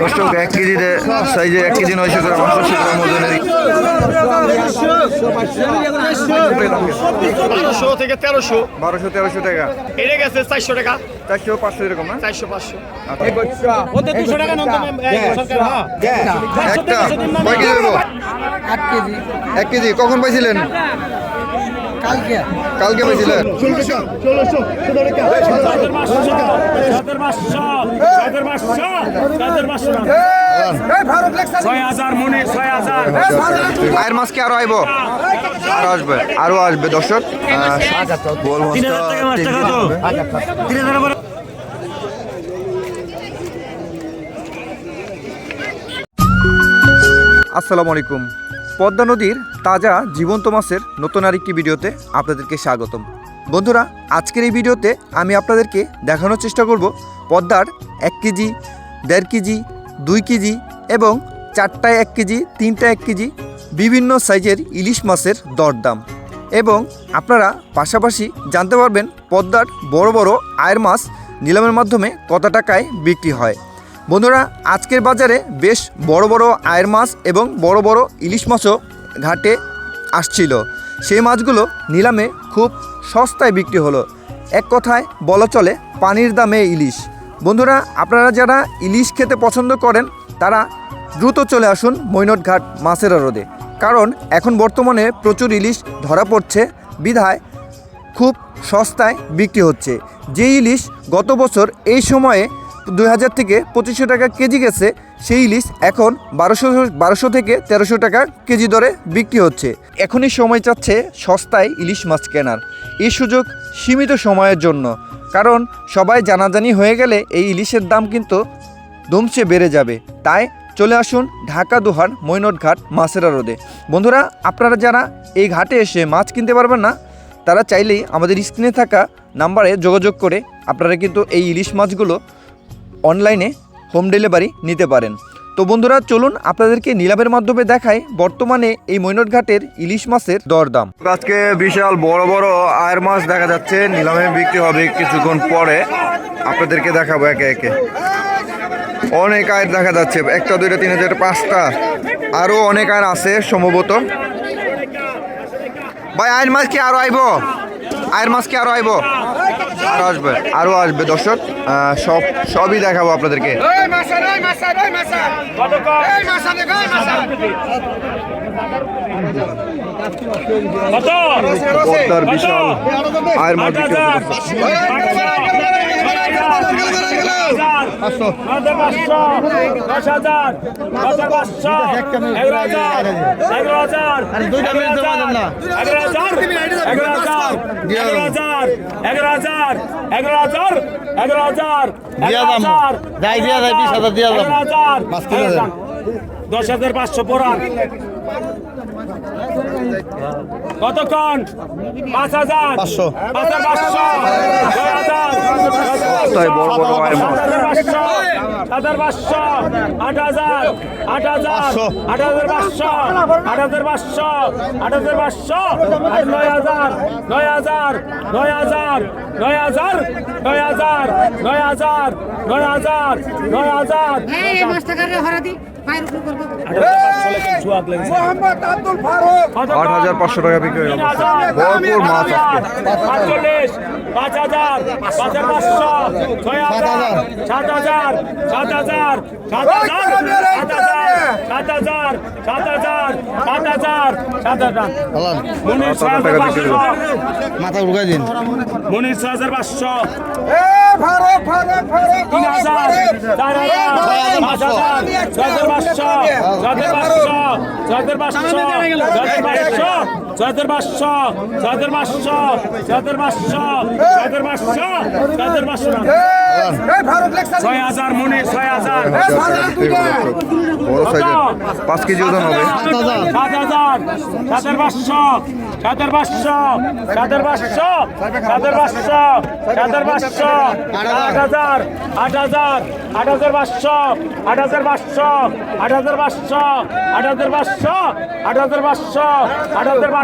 দর্শক এক কেজিতে সাইজে এক কেজি নয়শো গ্রাম আটশো গ্রাম ওজনের বারোশো থেকে তেরোশো। বারোশো তেরোশো টাকা। এড়ে গেছে চারশো টাকা। চারশো পাঁচশো এরকম না চারশো পাঁচশো। ওতে দুশো টাকা নন্দন হ্যাঁ? একটা। কেজি আট কেজি। এক কেজি। কখন পাইছিলেন? কালকে। পেয়েছিলেন আয়ের মাছ কি আরও আইব? আরও আসবে আরও আসবে দর্শক। আসসালামু আলাইকুম। পদ্মা নদীর তাজা জীবন্ত মাছের নতুন আরেকটি ভিডিওতে আপনাদেরকে স্বাগতম। বন্ধুরা, আজকের এই ভিডিওতে আমি আপনাদেরকে দেখানোর চেষ্টা করব পদ্মার এক কেজি, দেড় কেজি, দুই কেজি এবং চারটায় এক কেজি তিনটা এক কেজি বিভিন্ন সাইজের ইলিশ মাছের দরদাম। এবং আপনারা পাশাপাশি জানতে পারবেন পদ্মার বড় বড় আয়ের মাছ নিলামের মাধ্যমে কত টাকায় বিক্রি হয়। বন্ধুরা, আজকের বাজারে বেশ বড় বড় আয়ের মাছ এবং বড় বড় ইলিশ মাছও ঘাটে আসছিল। সেই মাছগুলো নিলামে খুব সস্তায় বিক্রি হলো। এক কথায় বলা চলে, পানির দামে ইলিশ। বন্ধুরা, আপনারা যারা ইলিশ খেতে পছন্দ করেন, তারা দ্রুত চলে আসুন মৈনট ঘাট মাছের রোদে কারণ এখন বর্তমানে প্রচুর ইলিশ ধরা পড়ছে, বিধায় খুব সস্তায় বিক্রি হচ্ছে। যে ইলিশ গত বছর এই সময়ে দুই হাজার থেকে পঁচিশশো টাকা কেজি গেছে। সেই ইলিশ এখন বারোশো বারোশো থেকে তেরোশো টাকা কেজি দরে বিক্রি হচ্ছে। এখনই সময় চাচ্ছে সস্তায় ইলিশ মাছ কেনার। এই সুযোগ সীমিত সময়ের জন্য। কারণ সবাই জানাজানি হয়ে গেলে এই ইলিশের দাম কিন্তু দমছে বেড়ে যাবে। তাই চলে আসুন ঢাকা দোহার মৈনট ঘাট মাছেরা রোদে বন্ধুরা, আপনারা যারা এই ঘাটে এসে মাছ কিনতে পারবেন না, তারা চাইলেই আমাদের স্ক্রিনে থাকা নাম্বারে যোগাযোগ করে আপনারা কিন্তু এই ইলিশ মাছগুলো অনলাইনে হোম ডেলিভারি নিতে পারেন। তো বন্ধুরা, চলুন আপনাদেরকে নিলামের মাধ্যমে দেখাই বর্তমানে এই মৈনট ঘাটের ইলিশ মাছের দরদাম। আজকে বিশাল বড় বড় আয়ের মাছ দেখা যাচ্ছে, নিলামে বিক্রি হবে কিছুক্ষণ পরে। আপনাদেরকে দেখাবো একে একে। অনেক আয়ের দেখা যাচ্ছে, একটা, দুইটা তিন হাজার পাঁচটা। আরও অনেক আয়ের আছে সম্ভবত। ভাই, আয়ের মাছ কি আরও আইব? আয়ের মাছ কি আরও আইব? আরও আসবে আরও আসবে। দর্শক সব সবই দেখাবো আপনাদেরকে। বিশাল আয়ের মাছ দশ হাজার পাঁচশো এগারো দশ হাজার পাঁচশো পড়ান কতক্ষণ পাঁচ হাজার। পাঁচশো। পাঁচ হাজার পাঁচশো। আট হাজার। আট হাজার। আট হাজার পাঁচশো। আট হাজার পাঁচশো। আট হাজার পাঁচশো। নয় হাজার। নয় হাজার। নয় হাজার। নয় হাজার। নয় হাজার। নয় হাজার। নয় হাজার। নয় হাজার। মাথা উড়াই দিন। মনির ছ হাজার পাঁচশো। তিন হাজার বাদশাহ যাদের বাদশাহ যাদের বাদশাহ যাদের বাদশাহ চাঁদের বাদশা চাঁদের বাদশা চাঁদের বাদশা চাঁদের বাদশা চাঁদের বাদশা ছয় হাজার মনে ছয় হাজার। বড় সাইজের পাঁচ কেজি ওজন হবে। সাত হাজার। চাঁদের বাদশা চাঁদের বাদশা চাঁদের বাদশা চাঁদের বাদশা চাঁদের বাদশা আট হাজার আট হাজার আট হাজার পাঁচশো আট হাজার পাঁচশো আট হাজার পাঁচশো আট হাজার পাঁচশো আট হাজার পাঁচশো আট হাজার পাঁচশো।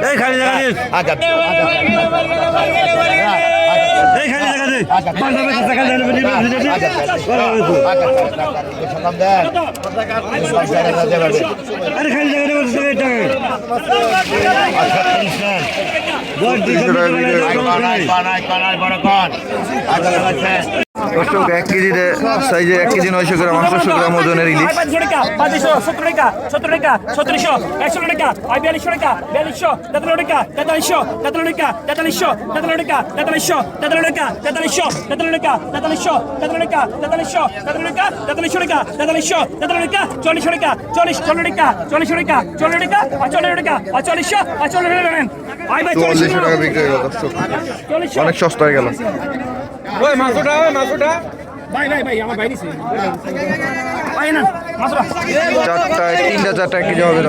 এই খালি জায়গা দিস এই খালি জায়গা দিস পাঁচ হাজার টাকা জানে বলি আচ্ছা দেবো এই টাকা দশ দুইশো দর্শক এক কেজিতে সাইজের এক কেজি নয়শো গ্রাম আটশোশো গ্রাম ওজনের ইলিশ সত্তর টাকা সত্তর টাকা সত্তরশো একশো টাকা বিয়াল্লিশশো টাকা বিয়াল্লিশশো তেতাল্লিশ টাকা তেতাল্লিশশো তেতাল্লিশ টাকা তেতাল্লিশশো তেতাল্লিশ টাকা তেতাল্লিশশো তেতাল্লিশ টাকা তেতাল্লিশশো তেতাল্লিশ টাকা তেতাল্লিশশো তেতাল্লিশ টাকা তেতাল্লিশশো তেতাল্লিশ টাকা তেতাল্লিশশো টাকা তেতাল্লিশশো তেতাল্লিশ টাকা চল্লিশশো টাকা চল্লিশ চল্লিশ টাকা চল্লিশশো টাকা চল্লিশ টাকা পঁচল্লিশ টাকা পঁচল্লিশশো পঁচল্লিশ টাকা নেন। চল্লিশশো টাকা বিক্রি হয়ে অনেক সস্তা হয়ে গেল। ওই মাংসটা ওই মাংসটা। ভাই ভাই ভাই আমার ভাই চারটায় তিনটা চারটা কেজি হবে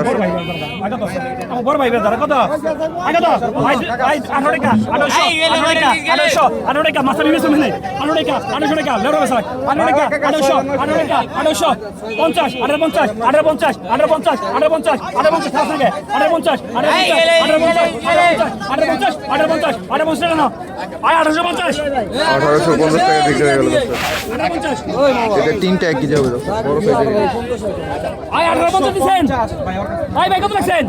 দর্শক পঞ্চাশ আঠারো পঞ্চাশ আঠারো পঞ্চাশ আঠারো পঞ্চাশ আঠারো পঞ্চাশ আঠারো পঞ্চাশ আঠারো পঞ্চাশ পঞ্চাশ আঠারো পঞ্চাশ পঞ্চাশ আঠারোশো পঞ্চাশ পঞ্চাশ টাকা বিক্রি হয়ে গেল এটা তিনটা এক কেজি হবে দর্শক বড় সাইজের আই আঠারো কত দিচ্ছেন। ভাই ভাই কত রাখছেন?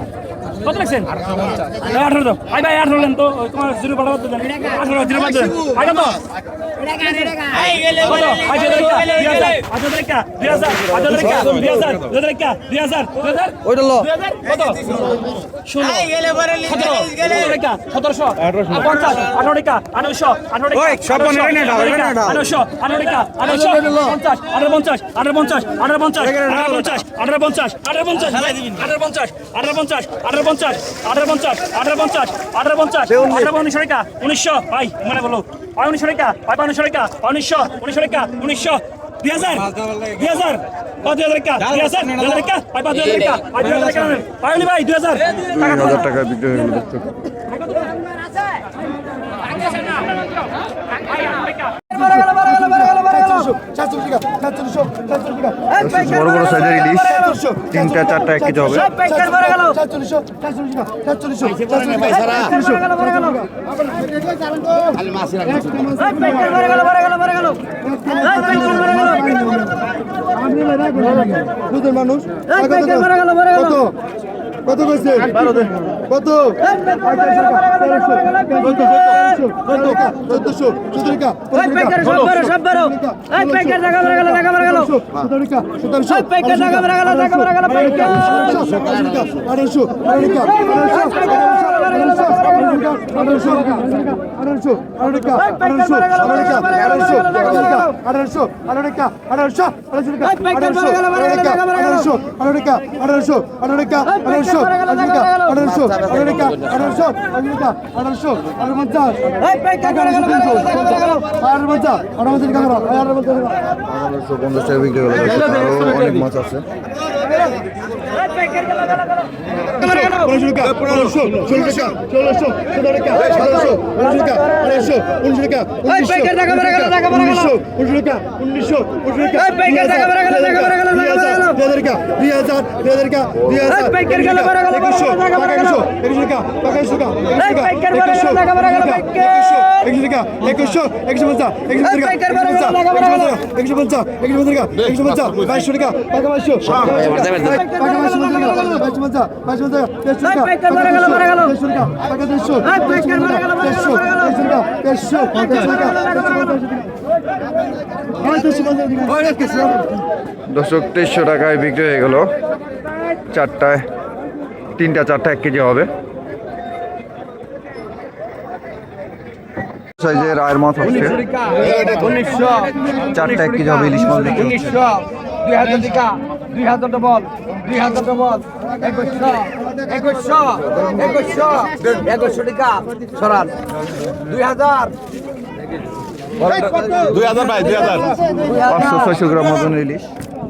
কত রাখছেন? আঠারো তো ভাই ভাই আঠারো তো। তোমার জিরো পাঠাবার আঠারো জিরো পাঠাবেন ভাই কত? সতেরোশো পঞ্চাশ আঠারো রেখা আঠারোশো আঠারোশো আঠারো রেখা আঠারোশো পঞ্চাশ আঠারো পঞ্চাশ আঠারো পঞ্চাশ আঠারো পঞ্চাশ আঠারো পঞ্চাশ আঠারো পঞ্চাশ আঠারো পঞ্চাশ আঠারো পঞ্চাশ আঠারো পঞ্চাশ আঠারো পঞ্চাশ আঠারো পঞ্চাশ আঠারো পঞ্চাশ আঠারো পঞ্চাশ আঠারো উনিশশো রেখা উনিশশো ভাই মানে বলো উনিশশো পায় উনিশশো রেখা উনিশশো উনিশশো রেখা উনিশশো দুই হাজার দুই হাজার পাঁচ হাজার রেখা দুই হাজার দুই হাজার পায় পাঁচ হাজার রেখা পাঁচ হাজার রেখা পায় ভাই দুই হাজার। দুই হাজার টাকা বিক্রি হয়ে গেল। বড় বড় সাইজের ইলিশ তিনটা চারটা এক কেজি হবে মানুষ কত কত কইছে কত চোদ্দশো চোদ্দরিকা আঠারোশো আঠারোশো আঠারোশো অনেক মাছ আছে পনেরোশো টাকা পনেরোশো ষোলো টাকা ষোলোশো সতেরো টাকা সতেরোশো উনিশশো টাকা আড়াইশো উনিশশো টাকা উনিশশো উনিশশো টাকা উনিশশো উনিশশো টাকা দুই হাজার টাকা দুই হাজার দুই হাজার টাকা দুই হাজার একুশশো একুশশো একুশশো টাকা একুশশো টাকা একুশশো টাকা একুশশো একুশশো পঞ্চাশ একুশশো টাকা একুশশো পঞ্চাশ একুশশো টাকা একুশশো পঞ্চাশ বাইশশো টাকা টাকা বাইশশো টাকা বাইশশো বাইশশো পঞ্চাশ বাইশশো টাকা দেড়শো টাকা দেড়শো টাকা টাকা দেড়শো টাকা দর্শক তেইশশো টাকায় বিক্রি হয়ে গেল। চারটায় তিনটা চারটা এক কেজি হবে। সাইজের রায়ের মাছ আছে চারটা এক কেজি হবে ইলিশ মাছ বিক্রি হচ্ছে। দুই হাজার টিকা দুই হাজার ডবল দুই হাজার ডবল একুশশো একুশশো একুশশো একুশশো টিকা সরান। দুই হাজার। দুই হাজার ভাই দুই হাজার। পাঁচশো ছয়শো গ্রাম ওজনের ইলিশ।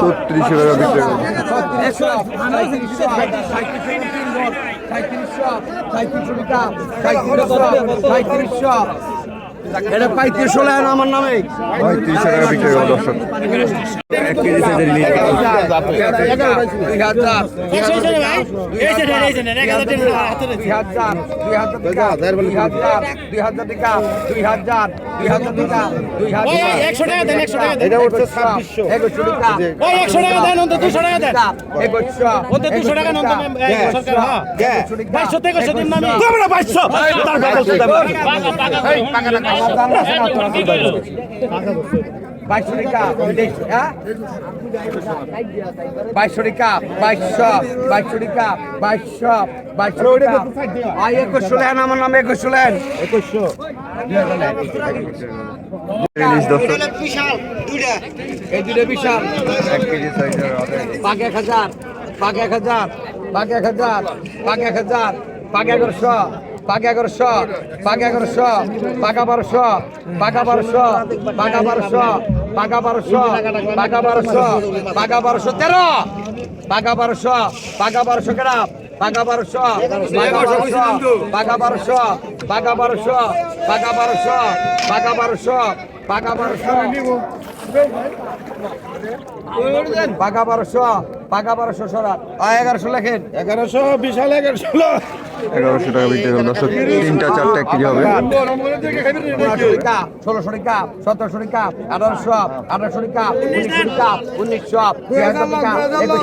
ছত্রিশশো টাকা বিক্রি সাঁত্রিশশো সাঁত্রিশশো টাকা সাঁত্রিশশো এটা পঁয়ত্রিশ ষোলো আমার নামে। পঁয়ত্রিশ টাকা বিক্রি হলো দর্শক। এক কেজি সাইজের নিয়ে তোমরা বাইশশো নামি বাইশশো হ্যাঁ? বাইশশো টাকা বাইশশো বাইশশো টাকা বাইশশো বাইশশো আই একুশশো লেন আমার নামে একুশশো লেন। একুশশো। এই দুটো বিশাল। এক কেজি সাইজের পাক এক হাজার পাক এক হাজার পাক এক হাজার পাক এক হাজার পাক এগারোশো। পাক এগারোশো পাক এগারোশো পাকা বারোশো পাকা বারোশো পাকা বারোশো পাকা বারোশো পাকা বারোশো পাকা বারোশো তেরো পাকা বারোশো পাকা বারোশো গ্রাম পাকা বারোশো পাকা বারোশো পাকা বারোশো পাকা বারোশো পাকা বারোশো পাকা বারোশো পাকা বারোশো পাকা বারোশো সরাত এগারোশো লেখেন এগারোশো বিশাল এগারোশো এগারোশো টাকা বিক্রি হলো দর্শক তিনটা চারটা এক কেজি হবে ষোলোশো টাকা সতেরোশো টাকা আঠারোশো আঠারোশো টাকা উনিশশো টাকা উনিশশো দুই হাজার টাকা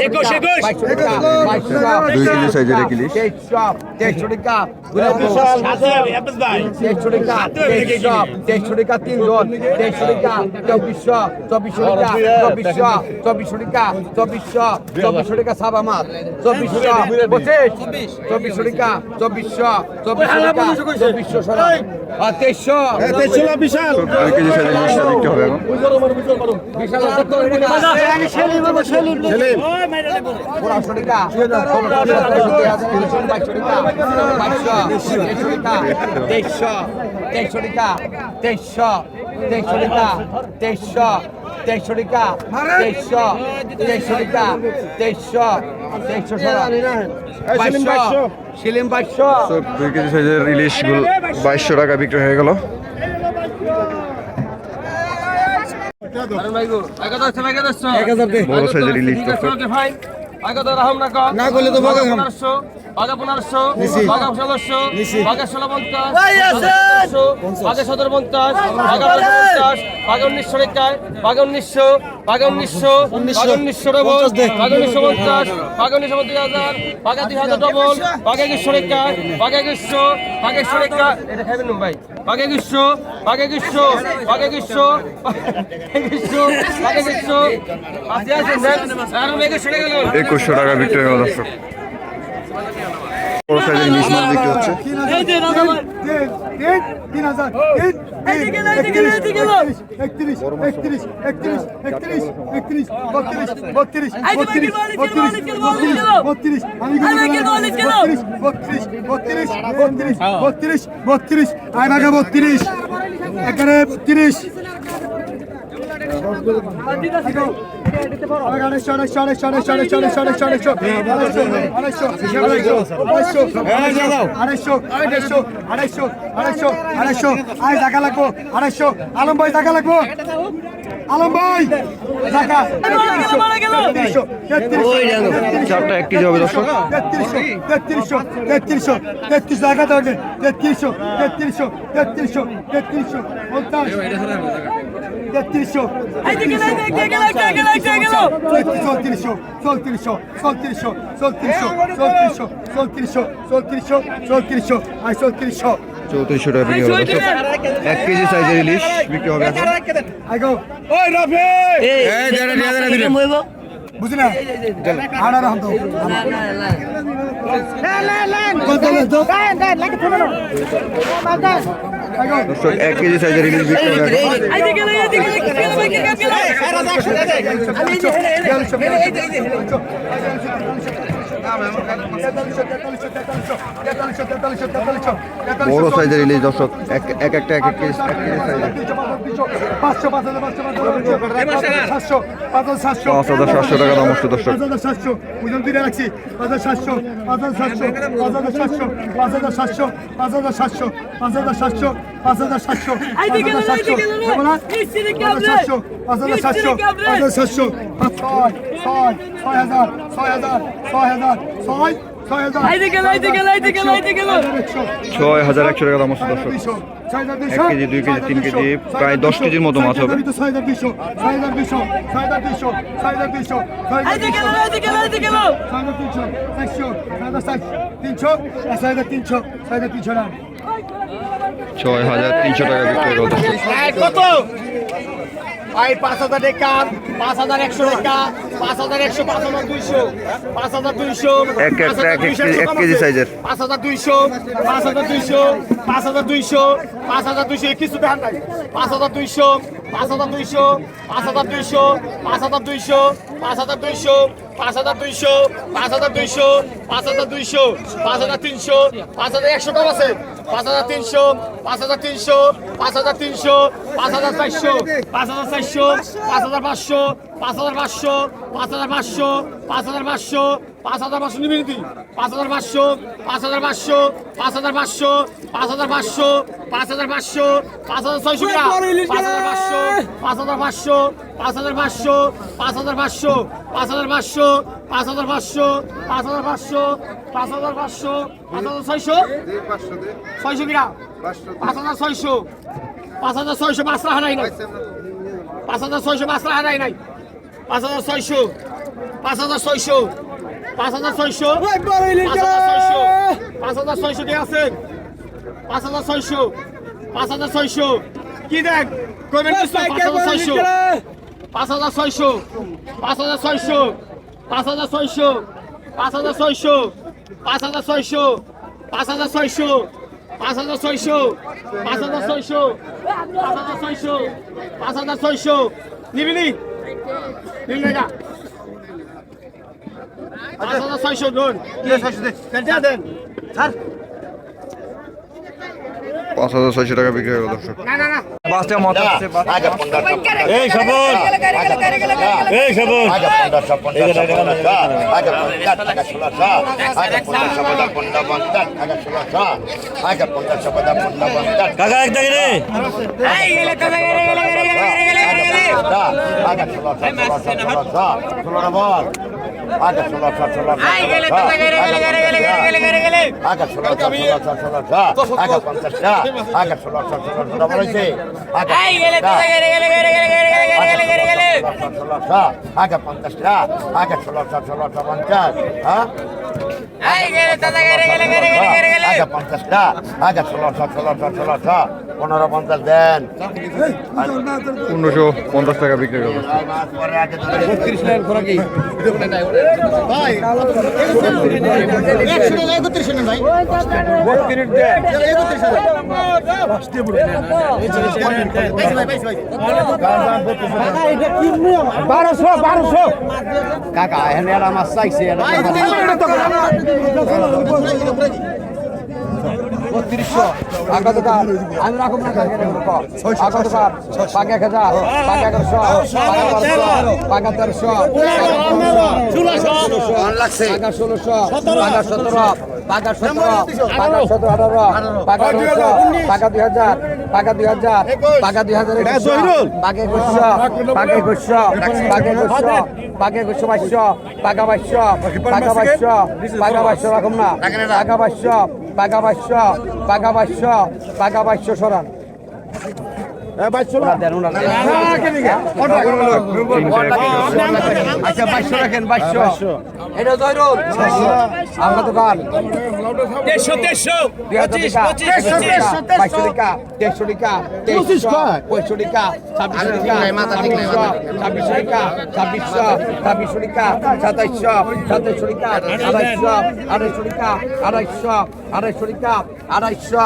একুশশো টাকা বাইশশো টাকা দুই কেজি সাইজের এক ইলিশ তেইশশো তেইশশো টাকা তেইশশো টাকা তেইশশো তেইশশো টাকা তিনজন তেইশশো টাকা চব্বিশশো চব্বিশশো টাকা চব্বিশশো চব্বিশশো টাকা চব্বিশশো চব্বিশশো টাকা সাবা মাছ চব্বিশশো পঁচিশ চব্বিশশো টাকা চব্বিশশো চব্বিশশো তেইশশো। তেইশশো বিশাল। কেজি সাড়ে বিশটা বিক্রি হবে এখন। তেইশশো তেইশশো তেইশশো টাকা তেইশশো তেইশশো টাকা তেইশশো তেইশশো বাইশশো সিলিম বাইশশো। দুই কেজি সাইজের ইলিশগুলো বাইশশো। টাকা বিক্রি হয়ে গেল। বড় সাইজের ইলিশ না করলে তো বাঘা পনেরোশো বাঘা ষোলোশো বাঘা ষোলো পঞ্চাশ বাঘা সতেরো পঞ্চাশ বাঘা পঞ্চাশ বাঘা উনিশশো রেখায় বাঘা উনিশশো বাঘা উনিশশো বাঘা উনিশশো ডবল বাঘা উনিশশো পঞ্চাশ বাঘা উনিশশো দুই হাজার বাঘা দুই হাজার ডবল বাঘা একুশশো রেখায় বাঘা একুশশো বাঘা একশো রেখা এটা খাইবেন না ভাই বাঘা একুশশো বাঘা একুশশো বাঘা একুশশো একুশশো বাঘা একুশশো আছে আছে আর একুশশো টাকা বিক্রি হয়ে দর্শক বড় সাইজের ইলিশ মাছ বিক্রি হচ্ছে বত্রিশ এখানে বত্রিশ আড়াইশো আলম ভাই টাকা লাগবো আলম ভাই চারটা একটি যাবে দর্শক তেত্রিশশো তেত্রিশশো তেত্রিশ টাকা থাকবে তেত্রিশশো তেত্রিশশো তেত্রিশশো তেত্রিশশো পঞ্চাশ তেত্রিশশো চৌত্রিশশো চৌত্রিশশো চৌত্রিশশো চৌত্রিশশো চৌত্রিশশো চৌত্রিশশো চৌত্রিশশো চৌত্রিশশো আর চৌত্রিশশো চৌত্রিশশো টাকা বিক্রি হবে এক কেজি সাইজের ইলিশ বিক্রি হবে বুঝি না আড়ার হাম তো আইগো দর্শক এক কেজি সাইজের ইলিশ বিক্রি হবে বড় সাইজের ইলিশ দর্শক এক এক একটা এক এক কেজি এক কেজি সাইজের পাঁচশো পাঁচ হাজার সাতশো টাকা দাম সাতশো ওজন দিনে রাখছি পাঁচ হাজার সাতশো পাঁচ হাজার সাতশো পাঁচ হাজার সাতশো পাঁচ হাজার সাতশো পাঁচ হাজার সাতশো পাঁচ হাজার সাতশো পাঁচ হাজার সাতশো পাঁচ হাজার সাতশো পাঁচ হাজার সাতশো পাঁচ হাজার সাতশো পাঁচ হাজার সাতশো ছয় ছয় ছয় হাজার ছয় হাজার ছয় হাজার ছয় ছয় হাজার একশো টাকা দাম আছে দর্শক এক কেজি দুই কেজি তিন কেজি প্রায় দশ কেজির মতো মাছ হবে তিনশো তিনশো তিনশো তিনশো ছয় হাজার তিনশো টাকা বিক্রয় হবে কত ভাই পাঁচ হাজার টাকা পাঁচ হাজার একশো টাকা পাঁচ হাজার একশো পাঁচ হাজার দুইশো পাঁচ হাজার দুইশো এক একটা এক এক কেজি- সাইজের পাঁচ হাজার দুইশো পাঁচ হাজার দুইশো পাঁচ হাজার দুইশো পাঁচ হাজার দুইশো কিছু দেখান নাই পাঁচ হাজার দুইশো পাঁচ হাজার দুইশো পাঁচ হাজার দুইশো পাঁচ হাজার দুইশো পাঁচ হাজার দুইশো পাঁচ হাজার দুইশো পাঁচ হাজার দুইশো পাঁচ হাজার দুইশো পাঁচ হাজার তিনশো পাঁচ হাজার একশো কম আছে পাঁচ হাজার তিনশো পাঁচ হাজার তিনশো পাঁচ হাজার তিনশো পাঁচ হাজার চারশো পাঁচ হাজার চারশো পাঁচ হাজার পাঁচশো পাঁচ হাজার পাঁচশো পাঁচ হাজার পাঁচশো পাঁচ হাজার পাঁচশো পাঁচ হাজার পাঁচশো নিবি পাঁচ হাজার পাঁচশো পাঁচ হাজার পাঁচশো পাঁচ হাজার পাঁচশো পাঁচ হাজার পাঁচশো পাঁচ হাজার পাঁচশো পাঁচ হাজার ছয়শো পাঁচ হাজার পাঁচশো পাঁচ হাজার পাঁচশো পাঁচ হাজার পাঁচশো পাঁচ হাজার পাঁচশো পাঁচ হাজার পাঁচশো পাঁচ হাজার পাঁচশো পাঁচ হাজার পাঁচশো পাঁচ হাজার পাঁচশো পাঁচ হাজার ছয়শো ছয়শো কিনা পাঁচ হাজার ছয়শো পাঁচ হাজার ছয়শো পাঁচ রাখা নাই নাই পাঁচ হাজার ছয়শো পাঁচ রাখা নাই নাই পাঁচ হাজার ছয়শো পাঁচ হাজার ছয়শো পাঁচ হাজার ছয়শো পাঁচ হাজার ছয়শো পাঁচ হাজার ছয়শো কে আছে পাঁচ হাজার ছয়শো পাঁচ হাজার ছয়শো কি দেখ কমেন্ট পাঁচ হাজার ছয়শো পাঁচ হাজার ছয়শো পাঁচ হাজার ছয়শো পাঁচ হাজার ছয়শো পাঁচ হাজার ছয়শো পাঁচ হাজার ছয়শো পাঁচ হাজার ছয়শো পাঁচ হাজার ছয়শো পাঁচ হাজার ছয়শো পাঁচ হাজার ছয়শো নিবি নি নিবি না পাঁচ ছয়শো ধরুন দেন পাঁচ হাজার ছয়শো টাকা বিক্রি হবে দর্শক বাসটা মত আসছে এই সবল এই সবল কাকা এক দেখে রে আগে পঞ্চাশটা আগে ষোলোশো ষোলোশো পঞ্চাশ হ্যাঁ আগে পঞ্চাশটা আগে ষোলোশো ষোলোশো ষোলোশো পনেরো পঞ্চাশ দেন পনেরোশো পঞ্চাশ টাকা বিক্রি আগে বারোশো বারোশো কাকা এখানে আমার চাইছে বত্রিশশো আগত কার আমি রাখব না আগত কার পাক এক হাজার। পাক এগারোশো পাক তেরোশো পাক ষোলোশো। পাক সতেরো। পাঁচ সতেরো পাঁচ সতেরো আঠারো পাঁচ উনিশশো পাঁচ দুই হাজার পাকা দুই হাজার পাকা দুই হাজার পাকা একুশশো পাকা একুশশো পাকা একুশশো পাকা একুশশো বাইশশো পাকা বাইশশো পাকা বাইশশো পাকা বাইশশো রকম না পাকা বাইশশো পাকা বাইশশো পাকা বাইশশো পাকা বাইশশো সরান ওনার দেন, ওনার দেন। আচ্ছা বাইশশো রাখেন বাইশশো এটা আমরা দোকান দেড়শো দেড়শো দুই হাজার টাকা। বাইশশো টাকা দেড়শো টাকা তেইশশো পঁয়ষট্টি টাকা ছাব্বিশশো টাকা ছাব্বিশশো। টাকা ছাব্বিশশো ছাব্বিশশো টাকা সাতাইশশো সাতাইশশো টাকা আড়াইশো আড়াইশো টাকা আড়াইশো আড়াইশো টাকা আড়াইশো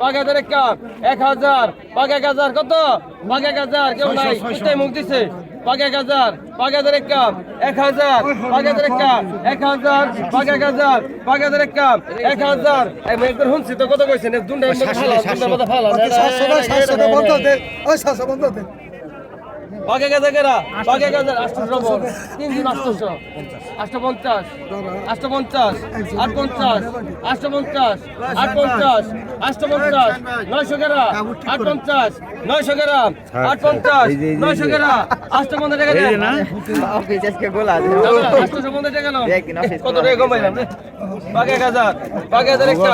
গেছেন? এক হাজার এক কাপ এক হাজার পাক এক হাজার কত পাক এক হাজার কেউ নাই কোথায় মুখ দিছে পাক এক হাজার হাজার এক কাপ এক হাজার হাজার এক কাপ এক হাজার পাক এক হাজার পাক হাজার এক কাপ এক হাজার একবার শুনছি তো কত কইছেন দুন্ডার মধ্যে ফালা দুন্ডার মধ্যে ফালা পাকে গেছে কেরা? পাকে গেছে? আটশো নম্বর তিন দিন আটশোশো আটশো পঞ্চাশ। আটশো পঞ্চাশ। আট পঞ্চাশ। আটশো পঞ্চাশ। আট পঞ্চাশ। আটশো পঞ্চাশ। নয়শো কেরা? আট পঞ্চাশ। নয়শো কেরা? আট পঞ্চাশ। নয়শো কেরা? আটশো পঞ্চাশ টাকা দেন। আটশো পঞ্চাশ টাকা কত টাকা কমাইলাম? রে পাকে এক হাজার। পাকে হাজার একটা।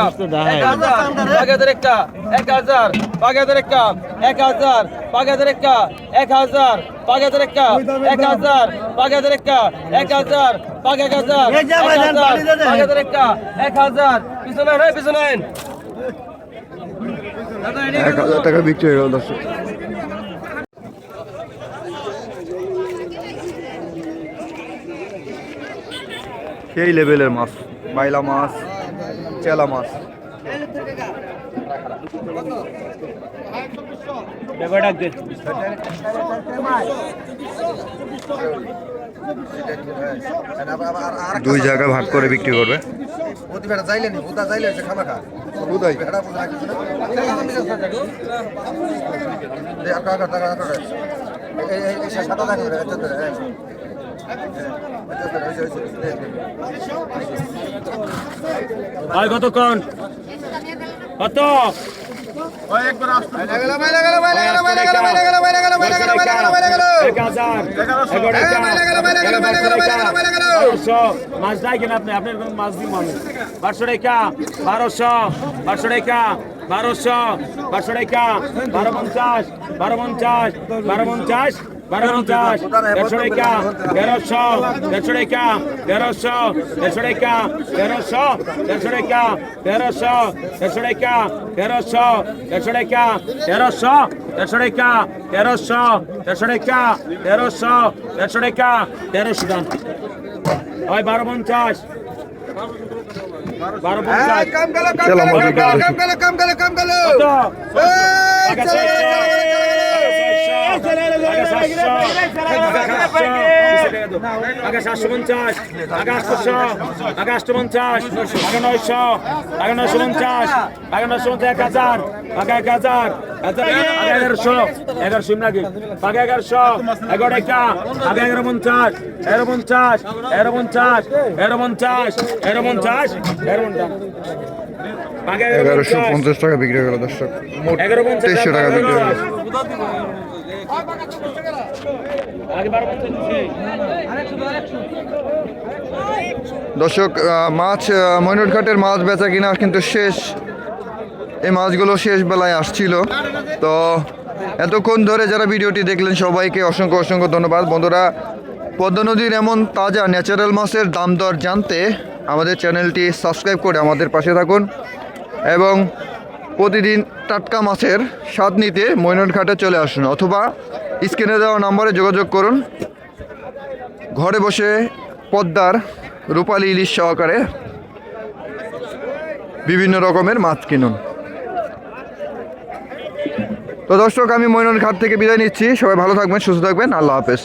এক হাজার। পাকে হাজার একটা। এক হাজার। পাকে হাজার একটা। এক হাজার। পাকে হাজার একটা। এক হাজার। পাকে হাজার একটা এক হাজার পাকে হাজার একটা এক হাজার পাকে এক হাজার এক এক হাজার পিছনে এক হাজার টাকা বিক্রি হয়ে গেল দর্শক সেই লেভেলের মাছ বাইলা মাছ চেলা মাছ দুই জায়গা ভাগ করে বিক্রি করবে। কতক্ষণ? কত? মাছ নাই কেন আপনি আপনার কোনো মাছ দিব মানুষ বারোশো টাকা বারোশো বারোশো টাকা বারোশো বারোশো টাকা বারো পঞ্চাশ বারো পঞ্চাশ বারো পঞ্চাশ পঞ্চাশ দেড়শো টাকা তেরোশো দেড়শো টাকা তেরোশো দেড়শো টাকা তেরোশো দেড়শো টাকা তেরোশো দেড়শো টাকা তেরোশো দেড়শো টাকা তেরোশো দেড়শো টাকা তেরোশো দেড়শো টাকা তেরোশো দেড়শো টাকা তেরোশো দাম ওই বারো পঞ্চাশ বারো পঞ্চাশ চেলা মাছ বিক্রি করবে কত? আগে সাতশো পঞ্চাশ আগে আটশো আগে আটশো পঞ্চাশ আগে নয়শো আগে নয়শো পঞ্চাশ আগে নয়শো পঞ্চাশ এক হাজার আগে এক হাজার আগে এগারোশো এগারোশো নাকি আগে এগারোশো এগারো টাকা আগে এগারো পঞ্চাশ এগারো পঞ্চাশ এগারো পঞ্চাশ এগারো পঞ্চাশ এগারো পঞ্চাশ এগারো পঞ্চাশ। আগে এগারোশো পঞ্চাশ টাকা বিক্রি হয়ে গেল দর্শক। মোট এগারো পঞ্চাশ তেইশশো টাকা বিক্রি হয়ে গেল দর্শক মাছ ময়নটঘাটের মাছ বেচা কিনা কিন্তু শেষ। এই মাছগুলো শেষ বেলায় আসছিল। তো এতক্ষণ ধরে যারা ভিডিওটি দেখলেন, সবাইকে অসংখ্য অসংখ্য ধন্যবাদ। বন্ধুরা, পদ্মা নদীর এমন তাজা ন্যাচারাল মাছের দাম দর জানতে আমাদের চ্যানেলটি সাবস্ক্রাইব করে আমাদের পাশে থাকুন। এবং প্রতিদিন টাটকা মাছের স্বাদ নিতে ময়নটঘাটে চলে আসুন অথবা স্ক্রিনে দেওয়া নম্বরে যোগাযোগ করুন। ঘরে বসে পদ্মার রূপালী ইলিশ সহকারে বিভিন্ন রকমের মাছ কিনুন। তো দর্শক, আমি ময়নন ঘাট থেকে বিদায় নিচ্ছি। সবাই ভালো থাকবেন, সুস্থ থাকবেন। আল্লাহ হাফেজ।